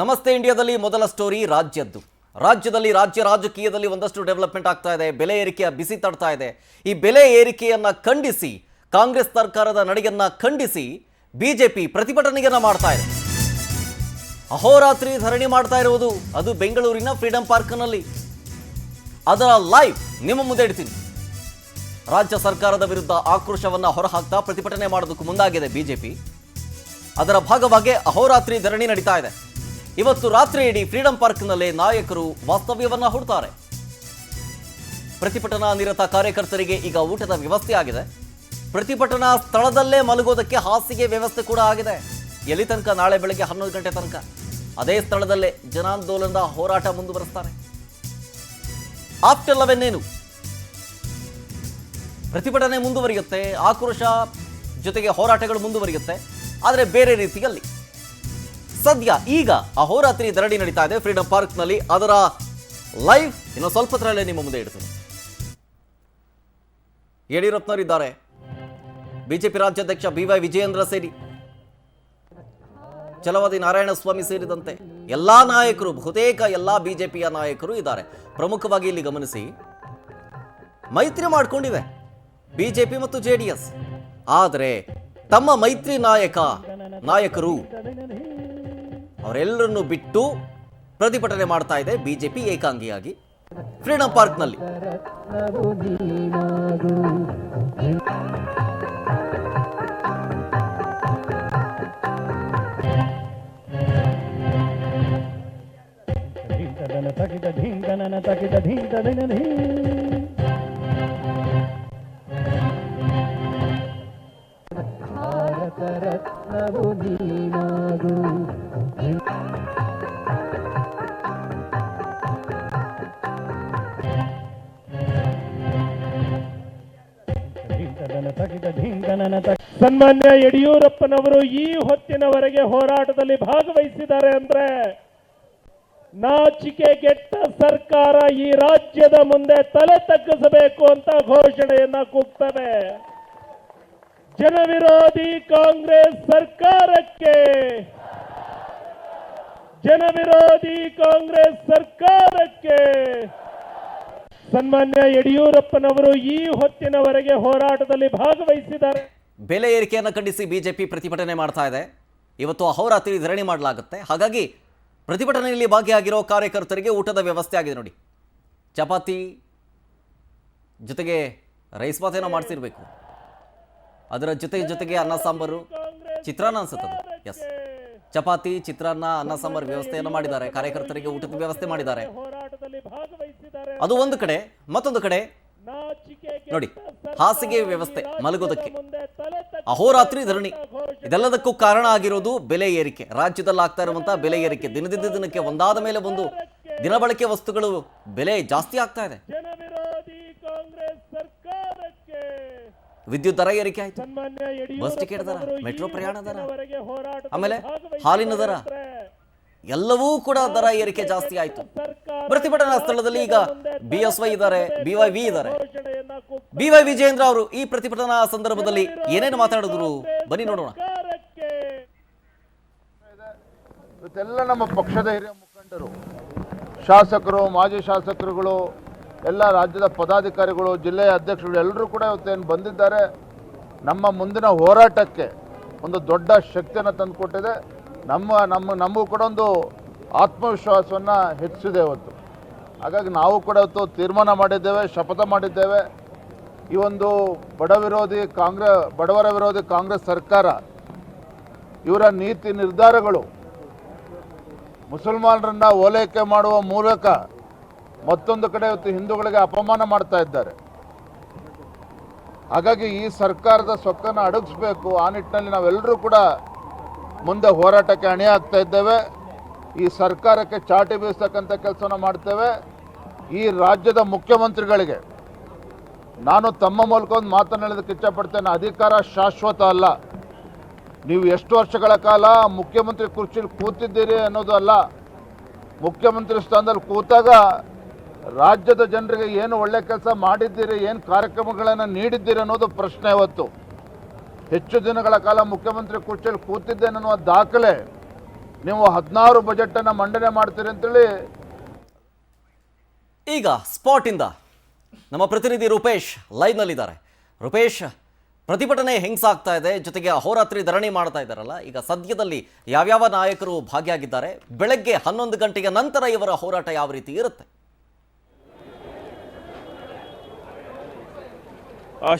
ನಮಸ್ತೆ ಇಂಡಿಯಾದಲ್ಲಿ ಮೊದಲ ಸ್ಟೋರಿ ರಾಜ್ಯದ್ದು. ರಾಜ್ಯದಲ್ಲಿ ರಾಜ್ಯ ರಾಜಕೀಯದಲ್ಲಿ ಒಂದಷ್ಟು ಡೆವಲಪ್ಮೆಂಟ್ ಆಗ್ತಾ ಇದೆ, ಬೆಲೆ ಏರಿಕೆಯ ಬಿಸಿ ತಡ್ತಾ ಇದೆ. ಈ ಬೆಲೆ ಏರಿಕೆಯನ್ನು ಖಂಡಿಸಿ, ಕಾಂಗ್ರೆಸ್ ಸರ್ಕಾರದ ನಡೆಯನ್ನ ಖಂಡಿಸಿ ಬಿಜೆಪಿ ಪ್ರತಿಭಟನೆಯನ್ನು ಮಾಡ್ತಾ ಇದೆ. ಅಹೋರಾತ್ರಿ ಧರಣಿ ಮಾಡ್ತಾ ಇರುವುದು, ಅದು ಬೆಂಗಳೂರಿನ ಫ್ರೀಡಂ ಪಾರ್ಕ್ನಲ್ಲಿ. ಅದರ ಲೈವ್ ನಿಮ್ಮ ಮುಂದೆ ಇಡ್ತೀನಿ. ರಾಜ್ಯ ಸರ್ಕಾರದ ವಿರುದ್ಧ ಆಕ್ರೋಶವನ್ನು ಹೊರಹಾಕ್ತಾ ಪ್ರತಿಭಟನೆ ಮಾಡೋದಕ್ಕೂ ಮುಂದಾಗಿದೆ ಬಿಜೆಪಿ. ಅದರ ಭಾಗವಾಗಿ ಅಹೋರಾತ್ರಿ ಧರಣಿ ನಡೀತಾ ಇದೆ. ಇವತ್ತು ರಾತ್ರಿ ಇಡೀ ಫ್ರೀಡಂ ಪಾರ್ಕ್ನಲ್ಲೇ ನಾಯಕರು ವಾಸ್ತವ್ಯವನ್ನ ಹೂಡ್ತಾರೆ. ಪ್ರತಿಭಟನಾ ನಿರತ ಕಾರ್ಯಕರ್ತರಿಗೆ ಈಗ ಊಟದ ವ್ಯವಸ್ಥೆ ಆಗಿದೆ. ಪ್ರತಿಭಟನಾ ಸ್ಥಳದಲ್ಲೇ ಮಲಗೋದಕ್ಕೆ ಹಾಸಿಗೆ ವ್ಯವಸ್ಥೆ ಕೂಡ ಆಗಿದೆ. ಎಲ್ಲಿ ತನಕ? ನಾಳೆ ಬೆಳಗ್ಗೆ ಹನ್ನೊಂದು ಗಂಟೆ ತನಕ. ಅದೇ ಸ್ಥಳದಲ್ಲೇ ಜನಾಂದೋಲನದ ಹೋರಾಟ ಮುಂದುವರೆಸ್ತಾರೆ. ಆಪ್ಟೆಲ್ಲವೆನ್ನೇನು? ಪ್ರತಿಭಟನೆ ಮುಂದುವರಿಯುತ್ತೆ, ಆಕ್ರೋಶ ಜೊತೆಗೆ ಹೋರಾಟಗಳು ಮುಂದುವರಿಯುತ್ತೆ, ಆದರೆ ಬೇರೆ ರೀತಿಯಲ್ಲಿ. ಸದ್ಯ ಈಗ ಅಹೋರಾತ್ರಿ ದರಡಿ ನಡೀತಾ ಇದೆ. ಫ್ರೀಡಂ ಪಾರ್ಕ್ನಲ್ಲಿ ಅದರ ಲೈವ್ ಇನ್ನು ಸ್ವಲ್ಪ ಹೊತ್ತರಲ್ಲೇ ನಿಮ್ಮ ಮುಂದೆ ಇಡ್ತೀನಿ. ಯಡಿಯೂರಪ್ಪನವರಿದ್ದಾರೆ. ಬಿಜೆಪಿ ರಾಜ್ಯಾಧ್ಯಕ್ಷ ಬಿ ವೈ ವಿಜಯೇಂದ್ರ ಸೇರಿ. ಛಲವಾದಿ ನಾರಾಯಣಸ್ವಾಮಿ ಸೇರಿದಂತೆ ಎಲ್ಲಾ ನಾಯಕರು, ಬಹುತೇಕ ಎಲ್ಲಾ ಬಿಜೆಪಿಯ ನಾಯಕರು ಇದ್ದಾರೆ. ಪ್ರಮುಖವಾಗಿ ಇಲ್ಲಿ ಗಮನಿಸಿ, ಮೈತ್ರಿ ಮಾಡಿಕೊಂಡಿವೆ ಬಿಜೆಪಿ ಮತ್ತು ಜೆ ಡಿ ಎಸ್. ಆದರೆ ತಮ್ಮ ಮೈತ್ರಿ ನಾಯಕ, ನಾಯಕರು ಅವರೆಲ್ಲರನ್ನು ಬಿಟ್ಟು ಪ್ರತಿಭಟನೆ ಮಾಡ್ತಾ ಇದೆ ಬಿಜೆಪಿ ಏಕಾಂಗಿಯಾಗಿ. ಫ್ರೀಡಂ ಪಾರ್ಕ್ನಲ್ಲಿ. ಭಾರತ ರತ್ನವು ನೀನಾಗು. ಸನ್ಮಾನ್ಯ ಯಡಿಯೂರಪ್ಪನವರು ಈ ಹೊತ್ತಿನವರೆಗೆ ಹೋರಾಟದಲ್ಲಿ ಭಾಗವಹಿಸಿದ್ದಾರೆ ಅಂದ್ರೆ ನಾಚಿಕೆ ಗೆಟ್ಟ ಸರ್ಕಾರ ಈ ರಾಜ್ಯದ ಮುಂದೆ ತಲೆ ತಗ್ಗಿಸಬೇಕು ಅಂತ ಘೋಷಣೆಯನ್ನ ಕೂಗ್ತವೆ. ಜನವಿರೋಧಿ ಕಾಂಗ್ರೆಸ್ ಸರ್ಕಾರಕ್ಕೆ ಜನವಿರೋಧಿ ಕಾಂಗ್ರೆಸ್ ಸರ್ಕಾರಕ್ಕೆ. ಸನ್ಮಾನ್ಯ ಯಡಿಯೂರಪ್ಪನವರು ಈ ಹೊತ್ತಿನವರೆಗೆ ಹೋರಾಟದಲ್ಲಿ ಭಾಗವಹಿಸಿದ್ದಾರೆ. ಬೆಲೆ ಏರಿಕೆಯನ್ನು ಖಂಡಿಸಿ ಬಿಜೆಪಿ ಪ್ರತಿಭಟನೆ ಮಾಡ್ತಾ ಇದೆ. ಇವತ್ತು ಅಹೋರಾತ್ರಿ ಧರಣಿ ಮಾಡಲಾಗುತ್ತೆ. ಹಾಗಾಗಿ ಪ್ರತಿಭಟನೆಯಲ್ಲಿ ಭಾಗಿಯಾಗಿರೋ ಕಾರ್ಯಕರ್ತರಿಗೆ ಊಟದ ವ್ಯವಸ್ಥೆ ಆಗಿದೆ ನೋಡಿ. ಚಪಾತಿ ಜೊತೆಗೆ ರೈಸ್ ಬಾತೇನೋ ಮಾಡಿಸಿರ್ಬೇಕು. ಅದರ ಜೊತೆ ಜೊತೆಗೆ ಅನ್ನ ಸಾಂಬಾರು, ಚಿತ್ರಾನ್ನ ಅನ್ಸುತ್ತದೆ ಎಸ್ ಚಪಾತಿ, ಚಿತ್ರಾನ್ನ, ಅನ್ನ, ಸಾಂಬಾರ್ ವ್ಯವಸ್ಥೆಯನ್ನು ಮಾಡಿದ್ದಾರೆ. ಕಾರ್ಯಕರ್ತರಿಗೆ ಊಟದ ವ್ಯವಸ್ಥೆ ಮಾಡಿದ್ದಾರೆ. ಅದು ಒಂದು ಕಡೆ, ಮತ್ತೊಂದು ಕಡೆ, ನೋಡಿ, ಹಾಸಿಗೆ ವ್ಯವಸ್ಥೆ ಮಲಗೋದಕ್ಕೆ ಅಹೋರಾತ್ರಿ ಧರಣಿ, ಇದೆಲ್ಲದಕ್ಕೂ ಕಾರಣ ಆಗಿರೋದು ಬೆಲೆ ಏರಿಕೆ. ರಾಜ್ಯದಲ್ಲಿ ಆಗ್ತಾ ಇರುವಂತಹ ಬೆಲೆ ಏರಿಕೆ. ದಿನದಿಂದ ದಿನಕ್ಕೆ ಒಂದಾದ ಮೇಲೆ ಒಂದು ದಿನಬಳಕೆ ವಸ್ತುಗಳು ಬೆಲೆ ಜಾಸ್ತಿ ಆಗ್ತಾ ಇದೆ. ವಿದ್ಯುತ್ ದರ ಏರಿಕೆ ಆಯ್ತು. ಬಸ್ ಟಿಕೆಟ್ ದರ ಮೆಟ್ರೋ ಪ್ರಯಾಣ ದರ. ಆಮೇಲೆ ಹಾಲಿನ ದರ. ಎಲ್ಲವೂ ಕೂಡ ದರ ಏರಿಕೆ ಜಾಸ್ತಿ ಆಯ್ತು. ಪ್ರತಿಭಟನಾ ಸ್ಥಳದಲ್ಲಿ ಈಗ ಬಿ ಎಸ್ ವೈ ಇದ್ದಾರೆ ಬಿ ವೈ ವಿ ಇದ್ದಾರೆ. ಬಿವೈ ಬಿ ವೈ ವಿಜೇಂದ್ರ ಅವರು ಈ ಪ್ರತಿಭಟನಾ ಸಂದರ್ಭದಲ್ಲಿ ಏನೇನು ಮಾತಾಡಿದ್ರು? ಬನ್ನಿ ನೋಡೋಣ. ನಮ್ಮ ಪಕ್ಷದ ಹಿರಿಯ ಮುಖಂಡರು ಶಾಸಕರು ಮಾಜಿ ಶಾಸಕರುಗಳು ಎಲ್ಲ ರಾಜ್ಯದ ಪದಾಧಿಕಾರಿಗಳು, ಜಿಲ್ಲೆಯ ಅಧ್ಯಕ್ಷರು ಎಲ್ಲರೂ ಕೂಡ ಇವತ್ತೇನು ಬಂದಿದ್ದಾರೆ. ನಮ್ಮ ಮುಂದಿನ ಹೋರಾಟಕ್ಕೆ ಒಂದು ದೊಡ್ಡ ಶಕ್ತಿಯನ್ನು ತಂದುಕೊಟ್ಟಿದೆ. ನಮ್ಮ ನಮ್ಮ, ನಮಗೂ ಕೂಡ ಒಂದು ಆತ್ಮವಿಶ್ವಾಸವನ್ನು ಹೆಚ್ಚಿಸಿದೆ ಇವತ್ತು. ಹಾಗಾಗಿ ನಾವು ಕೂಡ ಇವತ್ತು ತೀರ್ಮಾನ ಮಾಡಿದ್ದೇವೆ, ಶಪಥ ಮಾಡಿದ್ದೇವೆ. ಈ ಒಂದು ಬಡ ವಿರೋಧಿ ಕಾಂಗ್ರೆಸ್ ಬಡವರ ವಿರೋಧಿ ಕಾಂಗ್ರೆಸ್ ಸರ್ಕಾರ, ಇವರ ನೀತಿ ನಿರ್ಧಾರಗಳು ಮುಸಲ್ಮಾನರನ್ನು ಓಲೈಕೆ ಮಾಡುವ ಮೂಲಕ ಮತ್ತೊಂದು ಕಡೆ ಇವತ್ತು ಹಿಂದೂಗಳಿಗೆ ಅಪಮಾನ ಮಾಡ್ತಾ ಇದ್ದಾರೆ. ಹಾಗಾಗಿ ಈ ಸರ್ಕಾರದ ಸೊಕ್ಕನ್ನು ಅಡಗಿಸ್ಬೇಕು. ಆ ನಿಟ್ಟಿನಲ್ಲಿ ನಾವೆಲ್ಲರೂ ಕೂಡ ಮುಂದೆ ಹೋರಾಟಕ್ಕೆ ಆಗ್ತಾ ಇದ್ದೇವೆ. ಈ ಸರ್ಕಾರಕ್ಕೆ ಚಾಟಿ ಬೀಸ್ತಕ್ಕಂಥ ಕೆಲಸವನ್ನು ಮಾಡ್ತೇವೆ. ಈ ರಾಜ್ಯದ ಮುಖ್ಯಮಂತ್ರಿಗಳಿಗೆ ನಾನು ತಮ್ಮ ಮೂಲಕ ಒಂದು ಮಾತನಾಡೋದಕ್ಕೆ ಇಚ್ಛಪಡ್ತೇನೆ. ಅಧಿಕಾರ ಶಾಶ್ವತ ಅಲ್ಲ. ನೀವು ಎಷ್ಟು ವರ್ಷಗಳ ಕಾಲ ಮುಖ್ಯಮಂತ್ರಿ ಕುರ್ಚಿಲಿ ಕೂತಿದ್ದೀರಿ ಅನ್ನೋದು ಅಲ್ಲ. ಮುಖ್ಯಮಂತ್ರಿ ಸ್ಥಾನದಲ್ಲಿ ಕೂತಾಗ ರಾಜ್ಯದ ಜನರಿಗೆ ಏನು ಒಳ್ಳೆ ಕೆಲಸ ಮಾಡಿದ್ದೀರಿ, ಏನು ಕಾರ್ಯಕ್ರಮಗಳನ್ನು ನೀಡಿದ್ದೀರಿ ಅನ್ನೋದು ಪ್ರಶ್ನೆ ಇವತ್ತು ಹೆಚ್ಚು ದಿನಗಳ ಕಾಲ ಮುಖ್ಯಮಂತ್ರಿ ಕುರ್ಚಿಯಲ್ಲಿ ಕೂತಿದ್ದೇನೆ ಅನ್ನುವ ದಾಖಲೆ ನೀವು ಹದಿನಾರು ಬಜೆಟನ್ನು ಮಂಡನೆ ಮಾಡ್ತೀರಿ ಅಂತೇಳಿ. ಈಗ ಸ್ಪಾಟಿಂದ ನಮ್ಮ ಪ್ರತಿನಿಧಿ ರೂಪೇಶ್ ಲೈವ್ನಲ್ಲಿದ್ದಾರೆ. ರೂಪೇಶ್, ಪ್ರತಿಭಟನೆ ಹೆಂಗ್ಸಾಗ್ತಾ ಇದೆ, ಜೊತೆಗೆ ಅಹೋರಾತ್ರಿ ಧರಣಿ ಮಾಡ್ತಾ ಇದ್ದಾರಲ್ಲ, ಈಗ ಸದ್ಯದಲ್ಲಿ ಯಾವ್ಯಾವ ನಾಯಕರು ಭಾಗಿಯಾಗಿದ್ದಾರೆ, ಬೆಳಗ್ಗೆ ಹನ್ನೊಂದು ಗಂಟೆಯ ನಂತರ ಇವರ ಹೋರಾಟ ಯಾವ ರೀತಿ ಇರುತ್ತೆ?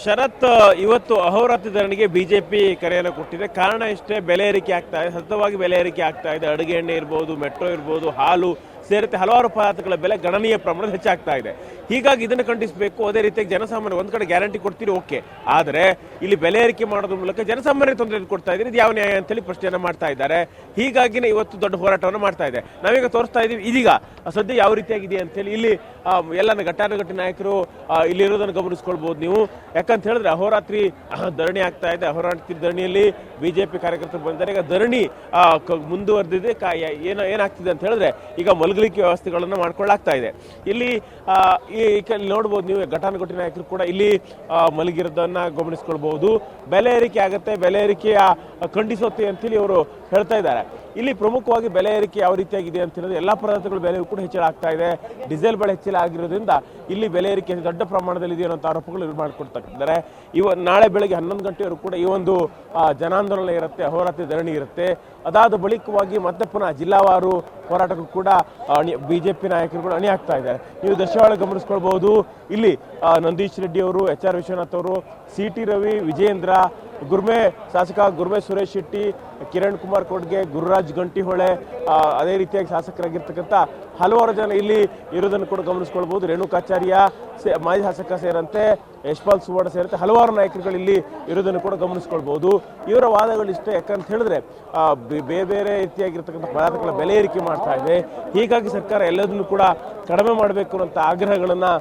ಶರತ್ ಇವತ್ತು ಅಹೋರಾತ್ರಿ ಧರಣಿಗೆ ಬಿಜೆಪಿ ಕರೆಯನ್ನು ಕೊಟ್ಟಿದೆ. ಕಾರಣ ಇಷ್ಟೇ, ಬೆಲೆ ಏರಿಕೆ ಆಗ್ತಾ ಇದೆ. ಸತತವಾಗಿ ಬೆಲೆ ಏರಿಕೆ ಆಗ್ತಾ ಇದೆ. ಅಡುಗೆ ಎಣ್ಣೆ ಇರ್ಬೋದು, ಮೆಟ್ರೋ ಇರ್ಬೋದು, ಹಾಲು ಸೇರಿದಂತೆ ಹಲವಾರು ಪದಾರ್ಥಗಳ ಬೆಲೆ ಗಣನೀಯ ಪ್ರಮಾಣ ಹೆಚ್ಚಾಗ್ತಾ ಇದೆ. ಹೀಗಾಗಿ ಇದನ್ನು ಖಂಡಿಸಬೇಕು. ಅದೇ ರೀತಿಯಾಗಿ ಜನಸಾಮಾನ್ಯ ಒಂದು ಕಡೆ ಗ್ಯಾರಂಟಿ ಕೊಡ್ತೀರಿ, ಓಕೆ. ಆದರೆ ಇಲ್ಲಿ ಬೆಲೆ ಏರಿಕೆ ಮಾಡೋದ್ರ ಮೂಲಕ ಜನಸಾಮಾನ್ಯ ತೊಂದರೆ ಕೊಡ್ತಾ ಇದ್ದೀರಿ. ಇದು ಯಾವ ನ್ಯಾಯ ಅಂತೇಳಿ ಪ್ರಶ್ನೆಯನ್ನು ಮಾಡ್ತಾ ಇದ್ದಾರೆ. ಹೀಗಾಗಿನೇ ಇವತ್ತು ದೊಡ್ಡ ಹೋರಾಟವನ್ನು ಮಾಡ್ತಾ ಇದೆ. ನಾವೀಗ ತೋರಿಸ್ತಾ ಇದೀವಿ ಇದೀಗ ಸದ್ಯ ಯಾವ ರೀತಿಯಾಗಿದೆ ಅಂತೇಳಿ ಇಲ್ಲಿ ಎಲ್ಲ ಘಟ್ಟಾನುಘಟಿ ನಾಯಕರು ಇಲ್ಲಿರೋದನ್ನು ಗಮನಿಸ್ಕೊಳ್ಬೋದು ನೀವು. ಯಾಕಂತ ಹೇಳಿದ್ರೆ ಅಹೋರಾತ್ರಿ ಧರಣಿ ಆಗ್ತಾ ಇದೆ. ಅಹೋರಾತ್ರಿ ಧರಣಿಯಲ್ಲಿ ಬಿಜೆಪಿ ಕಾರ್ಯಕರ್ತರು ಬಂದಿದ್ದಾರೆ. ಈಗ ಧರಣಿ ಮುಂದುವರೆದಿದೆ. ಏನೋ, ಏನಾಗ್ತಿದೆ ಅಂತ ಹೇಳಿದ್ರೆ ಈಗ ಮಲಗಲಿಕ್ಕೆ ವ್ಯವಸ್ಥೆಗಳನ್ನು ಮಾಡ್ಕೊಳ್ಳಾಗ್ತಾ ಇದೆ. ಇಲ್ಲಿ ಈ ನೋಡ್ಬೋದು ನೀವು, ಘಟಾನುಘಟಿ ನಾಯಕರು ಕೂಡ ಇಲ್ಲಿ ಮಲಗಿರೋದನ್ನ ಗಮನಿಸ್ಕೊಳ್ಬಹುದು. ಬೆಲೆ ಏರಿಕೆ ಆಗುತ್ತೆ. ಬೆಲೆ ಏರಿಕೆಯ ಖಂಡಿಸುತ್ತೆ ಅಂತೇಳಿ ಅವರು ಹೇಳ್ತಾ ಇದ್ದಾರೆ. ಇಲ್ಲಿ ಪ್ರಮುಖವಾಗಿ ಬೆಲೆ ಏರಿಕೆ ಯಾವ ರೀತಿಯಾಗಿದೆ ಅಂತ ಹೇಳಿದ್ರೆ ಎಲ್ಲ ಪದಾರ್ಥಗಳ ಬೆಲೆ ಕೂಡ ಹೆಚ್ಚಳ ಆಗ್ತಾ ಇದೆ. ಡೀಸೆಲ್ ಬೆಲೆ ಹೆಚ್ಚಳ ಆಗಿರೋದ್ರಿಂದ ಇಲ್ಲಿ ಬೆಲೆ ಏರಿಕೆ ದೊಡ್ಡ ಪ್ರಮಾಣದಲ್ಲಿ ಇದೆ ಅನ್ನೋ ಆರೋಪಗಳು ಇವ್ರು ಮಾಡ್ಕೊಡ್ತಾ ಇದ್ದಾರೆ ಇವ ನಾಳೆ ಬೆಳಗ್ಗೆ ಹನ್ನೊಂದು ಗಂಟೆಯವರು ಕೂಡ ಈ ಒಂದು ಜನಾಂದೋಲನ ಇರುತ್ತೆ, ಅಹೋರಾತ್ರಿ ಧರಣಿ ಇರುತ್ತೆ. ಅದಾದ ಬಳಿಕವಾಗಿ ಮತ್ತೆ ಪುನಃ ಜಿಲ್ಲಾವಾರು ಹೋರಾಟಕ್ಕೂ ಕೂಡ ಬಿ ಜೆ ಪಿ ನಾಯಕರು ಕೂಡ ಅಣಿ ಆಗ್ತಾ ಇದ್ದಾರೆ. ನೀವು ದಶವಾಳ ಗಮನಿಸ್ಕೊಳ್ಬಹುದು. ಇಲ್ಲಿ ನಂದೀಶ್ ರೆಡ್ಡಿ ಅವರು, ಎಚ್ ಆರ್ ವಿಶ್ವನಾಥ್ ಅವರು, ಸಿ ಟಿ ರವಿ ವಿಜೇಂದ್ರ ಗುರ್ಮೆ ಶಾಸಕ ಗುರ್ಮೆ ಸುರೇಶ್ ಶೆಟ್ಟಿ, ಕಿರಣ್ ಕುಮಾರ್ ಕೊಡ್ಗೆ ಗುರುರಾಜ್ ಗಂಟಿಹೊಳೆ ಅದೇ ರೀತಿಯಾಗಿ ಶಾಸಕರಾಗಿರ್ತಕ್ಕಂಥ ಹಲವಾರು ಜನ ಇಲ್ಲಿ ಇರೋದನ್ನು ಕೂಡ ಗಮನಿಸ್ಕೊಳ್ಬಹುದು ರೇಣುಕಾಚಾರ್ಯ ಮಾಜಿ ಶಾಸಕ ಸೇರಂತೆ ಯಶ್ಪಾಲ್ ಸುವರ್ಣ ಸೇರಿದಂತೆ ಹಲವಾರು ನಾಯಕರುಗಳು ಇಲ್ಲಿ ಇರೋದನ್ನು ಕೂಡ ಗಮನಿಸ್ಕೊಳ್ಬೋದು. ಇವರ ವಾದಗಳು ಇಷ್ಟೇ. ಯಾಕಂತ ಹೇಳಿದ್ರೆ ಬೇರೆ ಬೇರೆ ರೀತಿಯಾಗಿರ್ತಕ್ಕಂಥ ಪದಾರ್ಥಗಳ ಬೆಲೆ ಏರಿಕೆ ಮಾಡ್ತಾ ಇದೆ. ಹೀಗಾಗಿ ಸರ್ಕಾರ ಎಲ್ಲದನ್ನು ಕೂಡ ಕಡಿಮೆ ಮಾಡಬೇಕು ಅನ್ನೋಂಥ ಆಗ್ರಹಗಳನ್ನು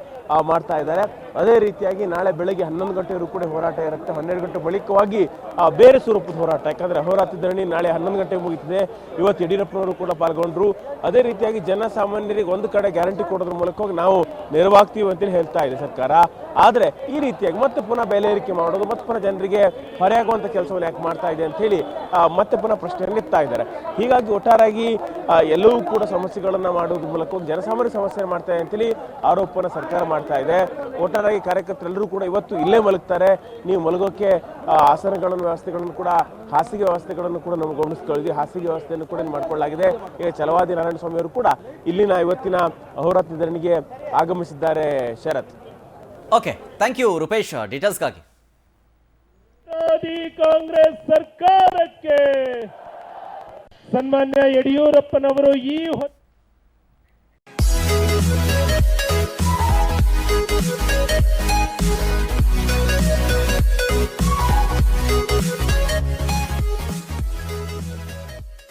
ಮಾಡ್ತಾ ಇದ್ದಾರೆ. ಅದೇ ರೀತಿಯಾಗಿ ನಾಳೆ ಬೆಳಗ್ಗೆ ಹನ್ನೊಂದು ಗಂಟೆವರೆಗೂ ಕೂಡ ಹೋರಾಟ ಇರುತ್ತೆ. ಹನ್ನೆರಡು ಗಂಟೆ ಬಳಿಕವಾಗಿ ಆ, ಬೇರೆ ಸ್ವರೂಪದ ಹೋರಾಟ. ಯಾಕಂದ್ರೆ ಅಹೋರಾತ್ರಿ ಧರಣಿ ನಾಳೆ ಹನ್ನೊಂದು ಗಂಟೆಗೆ ಮುಗಿತಿದೆ. ಇವತ್ತು ಯಡಿಯೂರಪ್ಪನವರು ಕೂಡ ಪಾಲ್ಗೊಂಡ್ರು. ಅದೇ ರೀತಿಯಾಗಿ ಜನಸಾಮಾನ್ಯರಿಗೆ ಒಂದು ಕಡೆ ಗ್ಯಾರಂಟಿ ಕೊಡೋದ್ರ ಮೂಲಕವಾಗಿ ನಾವು ನೆರವಾಗ್ತೀವಿ ಅಂತೇಳಿ ಹೇಳ್ತಾ ಇದೆ ಸರ್ಕಾರ. ಆದ್ರೆ ಈ ರೀತಿಯಾಗಿ ಮತ್ತೆ ಪುನಃ ಬೆಲೆ ಏರಿಕೆ ಮಾಡೋದು ಮತ್ತೆ ಪುನಃ ಜನರಿಗೆ ಹೊರೆಯಾಗುವಂಥ ಕೆಲಸವನ್ನು ಯಾಕೆ ಮಾಡ್ತಾ ಇದೆ ಅಂತ ಹೇಳಿ ಆ, ಮತ್ತೆ ಪುನಃ ಪ್ರಶ್ನೆಯನ್ನು ಎತ್ತಾ ಇದ್ದಾರೆ. ಹೀಗಾಗಿ ಒಟ್ಟಾರಾಗಿ ಎಲ್ಲವೂ ಕೂಡ ಸಮಸ್ಯೆಗಳನ್ನು ಮಾಡೋದ್ರ ಮೂಲಕ ಜನಸಾಮಾನ್ಯ ಸಮಸ್ಯೆ ಮಾಡ್ತಾ ಇದೆ ಅಂತೇಳಿ ಆರೋಪನ ಸರ್ಕಾರ ಮಾಡ್ತಾ ಇದೆ. ಒಟ್ಟಾರಾಗಿ ಕಾರ್ಯಕರ್ತರೆಲ್ಲರೂ ಕೂಡ ಇವತ್ತು ಇಲ್ಲೇ ಮಲಗ್ತಾರೆ. ನೀವು ಮಲಗೋಕೆ ಆಸನಗಳನ್ನು ವ್ಯವಸ್ಥೆಗಳನ್ನು ಕೂಡ ಹಾಸಿಗೆ ವ್ಯವಸ್ಥೆಗಳನ್ನು ಕೂಡ ನಾವು ಗಮನಿಸ್ಕೊಳ್ಳಿದ್ವಿ ಹಾಸಿಗೆ ವ್ಯವಸ್ಥೆಯನ್ನು ಕೂಡ ಮಾಡ್ಕೊಳ್ಳಲಾಗಿದೆ. ಈಗ ಚಲವಾದಿ ನಾರಾಯಣ ಸ್ವಾಮಿ ಕೂಡ ಇಲ್ಲಿನ ಇವತ್ತಿನ ಅಹೋರಾತ್ರಿ ಧರಣಿಗೆ ಆಗಮಿಸಿದ್ದಾರೆ Sharath. Okay thank you Rupesh ಡೀಟೇಲ್ಸ್ಗಾಗಿ ವಿರೋಧಿ ಕಾಂಗ್ರೆಸ್ ಸರ್ಕಾರಕ್ಕೆ ಸನ್ಮಾನ್ಯ ಯಡಿಯೂರಪ್ಪನವರು ಈ ಹೊತ್ತು